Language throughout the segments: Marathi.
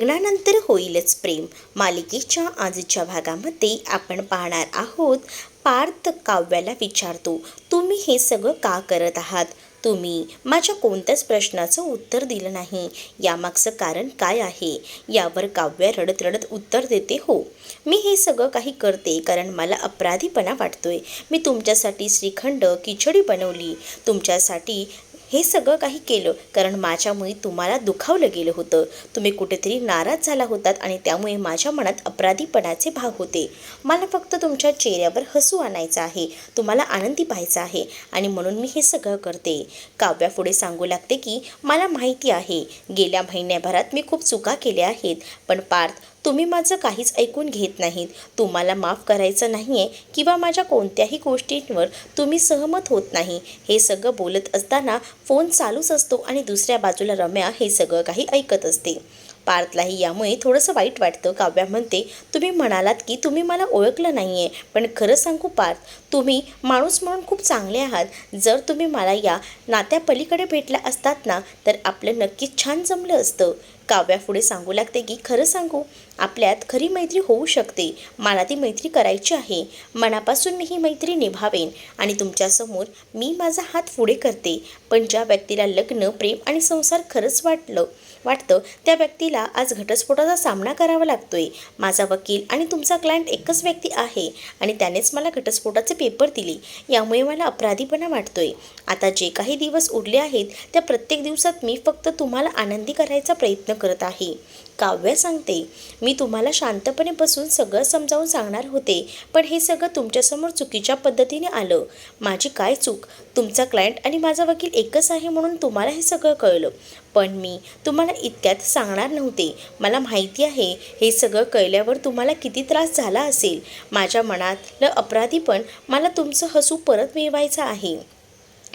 लग्नानंतर होईलच प्रेम. मालिकेच्या आजच्या भागामध्ये आपण पाहणार आहोत पार्थ काव्याला विचारतो तुम्ही हे सगळं का करत आहात? तुम्ही माझ्या कोणत्याच प्रश्नाचं उत्तर दिलं नाही. यामागचं कारण काय आहे यावर काव्य रडत रडत उत्तर देते हो मी हे सगळं काही करते कारण मला अपराधीपणा वाटतोय. मी तुमच्यासाठी श्रीखंड खिचडी बनवली. तुमच्यासाठी हे सगळं काही केलं कारण माझ्यामुळे तुम्हाला दुखावलं गेलं होतं. तुम्ही कुठेतरी नाराज झाला होतात आणि त्यामुळे माझ्या मनात अपराधीपणाचे भाव होते. मला फक्त तुमच्या चेहऱ्यावर हसू आणायचं आहे. तुम्हाला आनंदी पाहायचं आहे आणि म्हणून मी हे सगळं करते. काव्या पुढे सांगू लागते की मला माहिती आहे. गेल्या महिन्याभरात मी खूप चुका केल्या आहेत. पण पार्थ तुम्ही माझं काहीच ऐकून घेत नाहीत. तुम्हाला माफ करायचं नाही आहे किंवा माझ्या कोणत्याही गोष्टींवर तुम्ही सहमत होत नाही. हे सगळं बोलत असताना फोन चालूच असतो आणि दुसऱ्या बाजूला रम्या हे सगळं काही ऐकत असते. पार्थलाही यामुळे थोडंसं वाईट वाटतं. काव्या म्हणते तुम्ही म्हणालात की तुम्ही मला ओळखलं नाही आहे पण खरं सांगू पार्थ तुम्ही माणूस म्हणून खूप चांगले आहात. जर तुम्ही मला या नात्यापलीकडे भेटला असतात ना तर आपलं नक्कीच छान जमलं असतं. काव्यापुढे सांगू लागते की खरं सांगू आपल्यात खरी मैत्री होऊ शकते. मला ती मैत्री करायची आहे. मनापासून मी ही मैत्री निभावेन आणि तुमच्यासमोर मी माझा हात पुढे करते. पण ज्या व्यक्तीला लग्न प्रेम आणि संसार खरंच वाटलं वाटतं त्या व्यक्तीला आज घटस्फोटाचा सामना करावा लागतोय. माझा वकील आणि तुमचा क्लायंट एकच व्यक्ती आहे आणि त्यानेच मला घटस्फोटाचे पेपर दिले. यामुळे मला अपराधीपणा वाटतोय. आता जे काही दिवस उरले आहेत त्या प्रत्येक दिवसात मी फक्त तुम्हाला आनंदी करायचा प्रयत्न करत आहे. काव्य सांगते मी तुम्हाला शांतपणे बसून सगळं समजावून सांगणार होते पण हे सगळं तुमच्यासमोर चुकीच्या पद्धतीने आलं. माझी काय चूक? तुमचा क्लायंट आणि माझा वकील एकच आहे म्हणून तुम्हाला हे सगळं कळलं. पण मी तुम्हाला इतक्यात सांगणार नव्हते. मला माहिती आहे हे सगळं कळल्यावर तुम्हाला किती त्रास झाला असेल. माझ्या मनातलं अपराधी पण मला तुमचं हसू परत मिळवायचं आहे.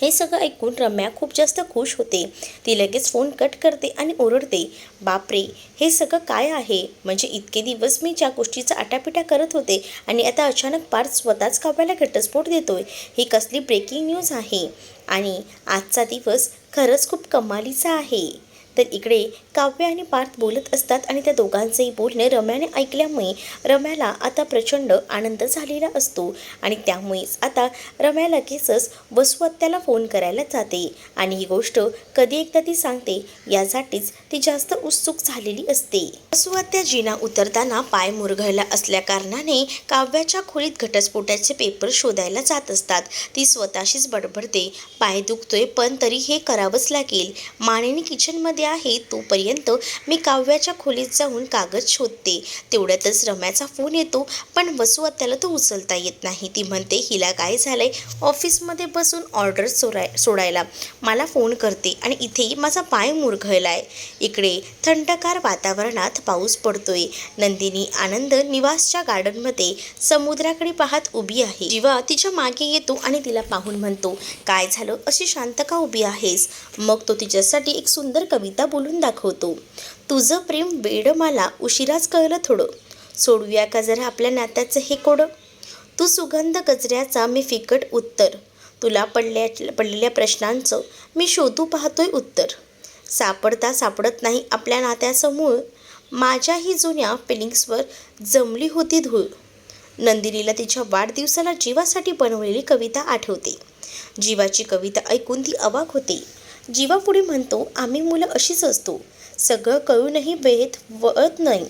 हे सगळं ऐकून रम्या खूप जास्त खुश होते. ती लगेच फोन कट करते आणि ओरडते बापरे हे सगळं काय आहे? म्हणजे इतके दिवस मी ज्या गोष्टीचा आटापिटा करत होते आणि आता अचानक पार्थ स्वतःच काव्याला घटस्फोट देतोय ही कसली ब्रेकिंग न्यूज आहे? आणि आजचा दिवस खरंच खूप कमालीचा आहे. तर इकडे काव्य आणि पार्थ बोलत असतात आणि त्या दोघांचेही बोलणे रम्याने ऐकल्यामुळे रम्याला आता प्रचंड आनंद झालेला असतो. आणि त्यामुळेच आता रम्या लगेचच वसुहत्याला फोन करायला जाते. आणि ही गोष्ट कधी एकदा ती सांगते यासाठीच ती जास्त उत्सुक झालेली असते. वसुहत्या जिना उतरताना पाय मुरघळला असल्या कारणाने काव्याच्या खोलीत घटस्फोटाचे पेपर शोधायला जात असतात. ती स्वतःशीच बडबडते. पाय दुखतोय पण तरी हे करावंच लागेल. मानेने किचनमध्ये आहे तोपर्यंत मी काव्याच्या खोलीत जाऊन कागद शोधते. तेवढ्यातच रम्याचा फोन येतो पण वसुहत्याला तो उचलता येत नाही. ती म्हणते हिला काय झालंय? ऑफिसमध्ये बसून ऑर्डर सोडाय सोडायला. मला फोन करते आणि इथे माझा पाय मुरघळलाय. इकडे थंडकार वातावरणात पाऊस पडतोय. नंदिनी आनंद निवासच्या गार्डनमध्ये समुद्राकडे पाहत उभी आहे. जीवा तिच्यामागे येतो आणि तिला पाहून म्हणतो काय झालं? अशी शांत का उभी आहेस? मग तो तिच्यासाठी एक सुंदर कविता बोलून दाखवतो. तुझं प्रेम वेड मला उशिराच कळलं थोडं. सोडूया का जरा आपल्या नात्याचं हे कोडं? तू सुगंध गजऱ्याचा मी फिकट उत्तर. तुला पडल्या पडलेल्या प्रश्नांचं मी शोधू पाहतोय उत्तर. सापडता सापडत नाही आपल्या नात्यासमूळ. माझ्याही जुन्या फिलिंग्सवर जमली होती धूळ. नंदिनीला तिच्या वाढदिवसाला जीवासाठी बनवलेली कविता आठवते. जीवाची कविता ऐकून ती अवाक होते. जीवा पुढे म्हणतो आम्ही मुलं अशीच असतो. सगळं कळूनही भेद वळत नाही.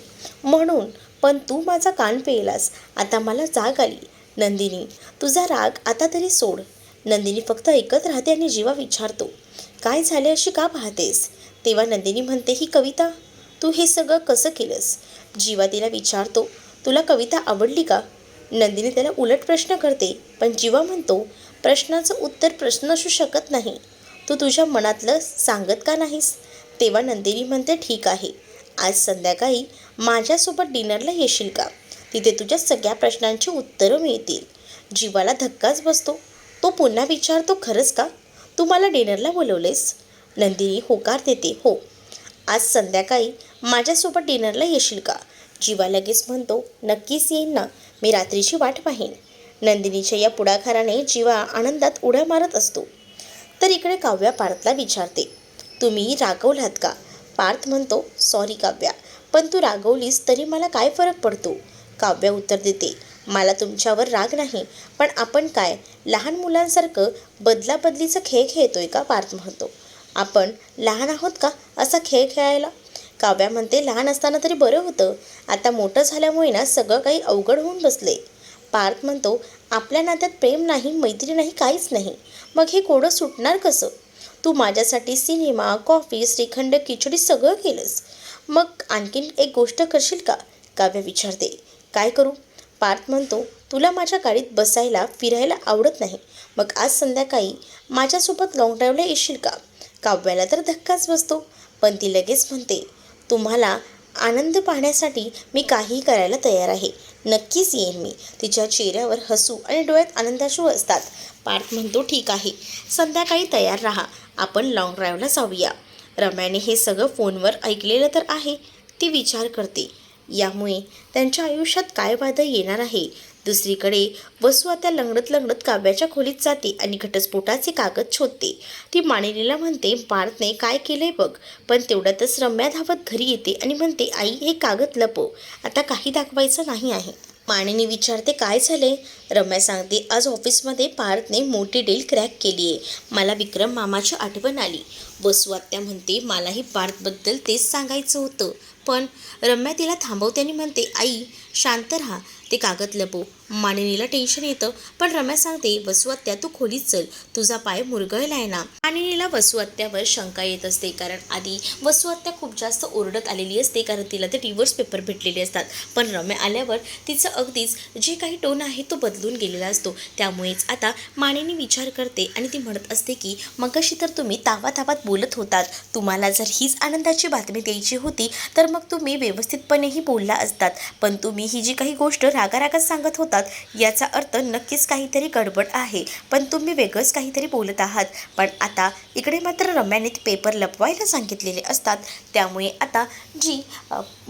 म्हणून पण तू माझा कान पेलास आता मला जाग आली. नंदिनी तुझा राग आता तरी सोड. नंदिनी फक्त ऐकत राहते आणि जीवा विचारतो काय झाले अशी का पाहतेस? तेव्हा नंदिनी म्हणते ही कविता. तू हे सगळं कसं केलंस? जीवा तिला विचारतो तुला कविता आवडली का? नंदिनी त्याला उलट प्रश्न करते पण जीवा म्हणतो प्रश्नाचं उत्तर प्रश्न असू शकत नाही. तू तुझ्या मनातलं सांगत का नाहीस? तेव्हा नंदिनी म्हणते ठीक आहे. आज संध्याकाळी माझ्यासोबत डिनरला येशील का? तिथे तुझ्या सगळ्या प्रश्नांची उत्तरं मिळतील. जीवाला धक्काच बसतो. तो पुन्हा विचारतो खरंच का? तू मला डिनरला बोलवलेस? नंदिनी होकार देते हो. आज संध्याकाळी माझ्यासोबत डिनरला येशील का? जीवा लगेच म्हणतो नक्कीच येईन ना. मी रात्रीची वाट पाहीन. नंदिनीच्या या पुढाकाराने जीवा आनंदात उड्या मारत असतो. तर इकडे काव्या पार्थला विचारते तुम्ही रागवलात का? पार्थ म्हणतो सॉरी काव्या पण तू रागवलीस तरी मला काय फरक पडतो? काव्य उत्तर देते मला तुमच्यावर राग नाही पण आपण काय लहान मुलांसारखं बदलाबदलीचा खेळ खेळतोय का? पार्थ म्हणतो आपण लहान आहोत का असा खेळ खेळायला? काव्या म्हणते लहान असताना तरी बरं होतं आता मोठं झाल्यामुळे ना सगळं काही अवघड होऊन बसले पार्थ म्हणतो आपल्या नात्यात प्रेम नाही मैत्री नाही काहीच नाही. मग हे कोडं सुटणार कसं? तू माझ्यासाठी सिनेमा कॉफी श्रीखंड खिचडी सगळं केलंस. मग आणखीन एक गोष्ट करशील का? काव्य विचारते. काय करू? पार्थ म्हणतो तुला माझ्या गाडीत बसायला फिरायला आवडत नाही. मग आज संध्याकाळी माझ्यासोबत लाँग ड्राईव्हला येशील का? काव्याला तर धक्काच बसतो. पण ती लगेच म्हणते तुम्हाला आनंद पाहण्यासाठी मी काहीही करायला तयार आहे. नक्कीच येईन मी. तिच्या चेहऱ्यावर हसू आणि डोळ्यात आनंदाश्रू असतात. पार्थ म्हणतो ठीक आहे. संध्याकाळी तयार राहा. आपण लाँग ड्राईव्हला जाऊया. रम्याने हे सगळं फोनवर ऐकलेलं तर आहे. ती विचार करते. यामुळे त्यांच्या आयुष्यात काय वादळ येणार आहे? दुसरीकडे वसू आता लंगडत लंगडत काव्याच्या खोलीत जाते आणि घटस्फोटाचे कागद शोधते. ती मानिनीला म्हणते पार्थने काय केलंय बघ. पण तेवढ्यातच रम्या धावत घरी येते आणि म्हणते आई हे कागद लपव. आता काही दाखवायचं नाही आहे. माणिनी विचारते काय झाले रम्या सांगते आज ऑफिसमध्ये पार्थने मोठी डील क्रॅक केली आहे मला विक्रम मामाची आठवण आली. बसू आत्या म्हणते मलाही पार्थबद्दल तेच सांगायचं होतं. पण रम्या तिला थांबवते आणि म्हणते आई शांत राहा. ते कागद लपव. मानिनीला टेन्शन येतं. पण रम्या सांगते वसुआत्या तू खोलीत चल. तुझा पाय मुरगळला आहे ना. मानिनीला वसुआत्यावर शंका येत असते. कारण आधी वसुआत्या खूप जास्त ओरडत आलेली असते. कारण तिला ते डिवोर्स पेपर भेटलेले असतात. पण रम्या आल्यावर तिचं अगदीच जे काही टोन आहे तो बदलून गेलेला असतो. त्यामुळेच आता मानिनी विचार करते आणि ती म्हणत असते की मगाशी तर तुम्ही तावा तावात बोलत होतात. तुम्हाला जर हीच आनंदाची बातमी द्यायची होती तर मग तुम्ही व्यवस्थितपणेही बोलला असतात. पण तुम्ही ही जी काही गोष्ट रागारागात सांगत होतात याचा अर्थ नक्कीच काहीतरी गडबड आहे पण तुम्ही वेगळंच काहीतरी बोलत आहात. पण आता इकडे मात्र रम्याने ते पेपर लपवायला सांगितलेले असतात. त्यामुळे आता जी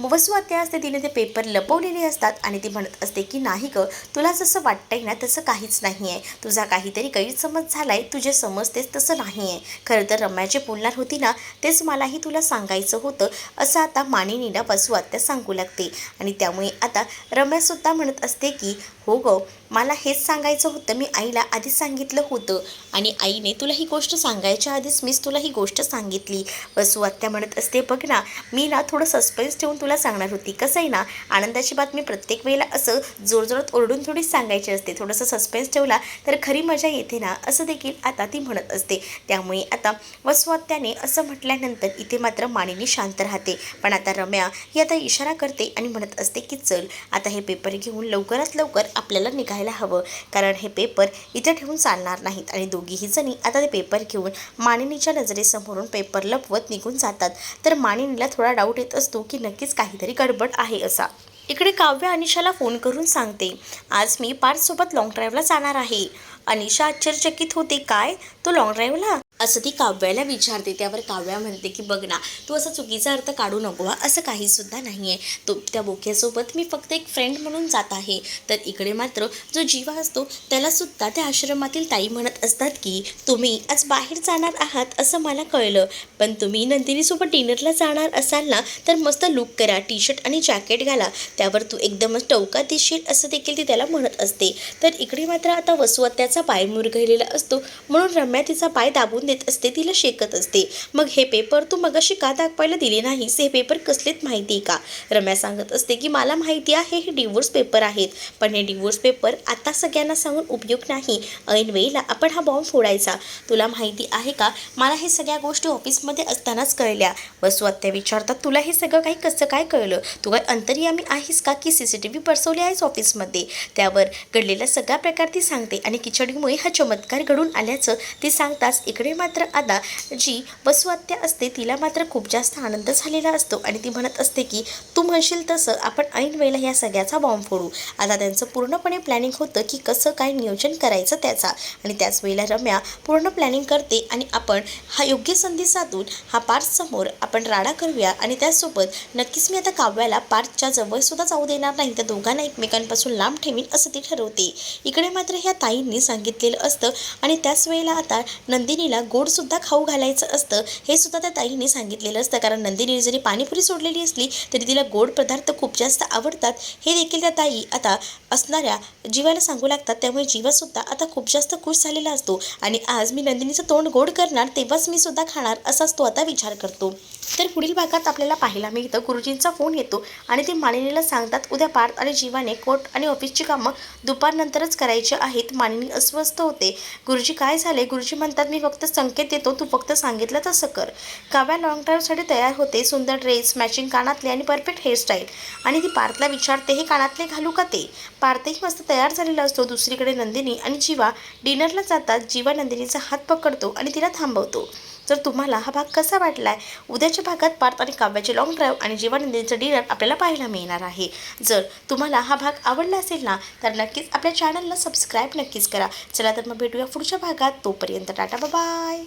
वसुआत्या असते तिने ते पेपर लपवलेले असतात आणि ती म्हणत असते की नाही ग तुला जसं वाटतंय ना तसं काहीच नाही आहे तुझा काहीतरी गैरसमज झाला आहे तुझे समजतेस तसं नाही आहे खरं तर रम्या जे बोलणार होती ना तेच मलाही तुला सांगायचं होतं असं आता मानिनीला वसुआत्या सांगू लागते. आणि त्यामुळे आता रम्यासुद्धा म्हणत असते की हो गो मला हेच सांगायचं होतं मी आईला आधीच सांगितलं होतं. आणि आईने तुला ही गोष्ट सांगायच्या आधीच मीच तुला ही गोष्ट सांगितली. वसू आत्या म्हणत असते बघ ना मी ना थोडं सस्पेन्स ठेवून तुला सांगणार होती. कसं आहे ना आनंदाची बातमी प्रत्येक वेळेला असं जोरजोरात ओरडून थोडीच सांगायची असते. थोडंसं सस्पेन्स ठेवला तर खरी मजा येते ना असं देखील आता ती म्हणत असते. त्यामुळे आता वसू आत्याने असं म्हटल्यानंतर इथे मात्र मानिनी शांत राहते. पण आता रम्या ही आता इशारा करते आणि म्हणत असते की चल आता हे पेपर घेऊन लवकरात लवकर आपल्याला निघा निघायला हवं. कारण हे पेपर इथे ठेवून चालणार नाहीत. आणि दोघीही जणी आता ते पेपर घेऊन मानिनीच्या नजरेसमोरून पेपर लपवत निघून जातात. तर मानिनीला थोडा डाऊट येत असतो की नक्कीच काहीतरी गडबड आहे असा. इकडे काव्य अनिशाला फोन करून सांगते आज मी पार्थसोबत लाँग ड्राईव्हला जाणार आहे. अनिशा आश्चर्यचकित होते काय? तो लाँग ड्राईव्हला असं ती काव्याला विचारते. त्यावर काव्या म्हणते की बघ ना तू असा चुकीचा अर्थ काढू नको हा. असं काहीसुद्धा नाही आहे तो त्या बोक्यासोबत मी फक्त एक फ्रेंड म्हणून जात आहे. तर इकडे मात्र जो जीवा असतो त्यालासुद्धा त्या आश्रमातील ताई म्हणत असतात की तुम्ही आज बाहेर जाणार आहात असं मला कळलं. पण तुम्ही नंदिनीसोबत डिनरला जाणार असाल ना तर मस्त लुक करा. टी शर्ट आणि जॅकेट घाला. त्यावर तू एकदमच टवका दिसशील असं देखील ती त्याला म्हणत असते. तर इकडे मात्र आता वसुवत्याचा पाय मुरघळलेला असतो. म्हणून रम्या तिचा पाय दाबून देत असते तिला शेकत असते. मग हे पेपर तू मगाशी का दाखवायला दिले नाहीस? हे पेपर कसलेत माहिती आहे का? रम्या सांगत असते की मला माहिती आहे हे डिवोर्स पेपर आहेत. पण हे डिवोर्स पेपर आता सगळ्यांना सांगून उपयोग नाही. ऐन वेळेला आपण हा बॉम्ब फोडायचा. तुला माहिती आहे का? मला हे सगळ्या गोष्टी ऑफिसमध्ये असतानाच कळल्या. वसू आत्या विचारतात तुला हे सगळं काही कसं काय कळलं? तू काय अंतर्यामी आहेस का? की सी सी टी व्ही बसवली आहेस ऑफिसमध्ये त्यावर घडलेला सगळा प्रकार ती सांगते आणि खिचडीमुळे हा चमत्कार घडून आल्याचं ती सांगताच इकडे मात्र आता जी वसुआत्या असते तिला मात्र खूप जास्त आनंद झालेला असतो. आणि ती म्हणत असते की तू म्हणशील तसं आपण ऐन वेळेला ह्या सगळ्याचा बॉम्ब फोडू. आता त्यांचं पूर्णपणे प्लॅनिंग होतं की कसं काय नियोजन करायचं त्याचा. आणि त्याच वेळेला रम्या पूर्ण प्लॅनिंग करते आणि आपण हा योग्य संधी साधून हा पार्थसमोर आपण राडा करूया. आणि त्याचसोबत नक्कीच मी आता काव्याला पार्थच्या जवळसुद्धा जाऊ देणार नाही. त्या दोघांना एकमेकांपासून लांब ठेवीन असं ती ठरवते. इकडे मात्र ह्या ताईंनी सांगितलेलं असतं. आणि त्याच वेळेला आता नंदिनीला गोडसुद्धा खाऊ घालायचं असतं हे सुद्धा त्या ताईने सांगितलेलं असतं. कारण नंदिनी जरी पाणीपुरी सोडलेली असली तरी तिला गोड पदार्थ खूप जास्त आवडतात. हे देखील त्या ताई आता असणाऱ्या जीवाला सांगू लागतात. त्यामुळे जीवासुद्धा आता खूप जास्त खुश झालेला असतो. आणि आज मी नंदिनीचं तोंड गोड करणार तेव्हाच मी सुद्धा खाणार असाच तो आता विचार करतो. तर पुढील भागात आपल्याला पाहायला मिळतं गुरुजींचा फोन येतो आणि ते मानिनीला सांगतात उद्या पार्थ आणि जीवाने कोर्ट आणि ऑफिसची कामं दुपारनंतरच करायची आहेत. मानिनी अस्वस्थ होते. गुरुजी काय झाले गुरुजी म्हणतात मी फक्त संकेत देतो तू फक्त सांगितलं तसं कर. काव्या लॉंग ड्राईव्हसाठी तयार होते सुंदर ड्रेस मॅचिंग कानातले आणि परफेक्ट हेअरस्टाईल आणि ती पार्थला विचारते हे कानातले घालू का ते? पार्थही मस्त तयार झालेला असतो दुसरीकडे नंदिनी आणि जीवा. डिनरला जातात जीवा नंदिनीचा हात पकडतो आणि तिला थांबवतो. जर तुम्हाला हा भाग कसा वाटला आहे उद्याच्या भागात पार्थ आणि काव्याचे लॉंग ड्राईव्ह आणि जीवानंदीचं डिनर आपल्याला पाहायला मिळणार आहे. जर तुम्हाला हा भाग आवडला असेल ना तर नक्कीच आपल्या चॅनलला सबस्क्राईब नक्कीच करा. चला तर मग भेटूया पुढच्या भागात. तोपर्यंत टाटा बाय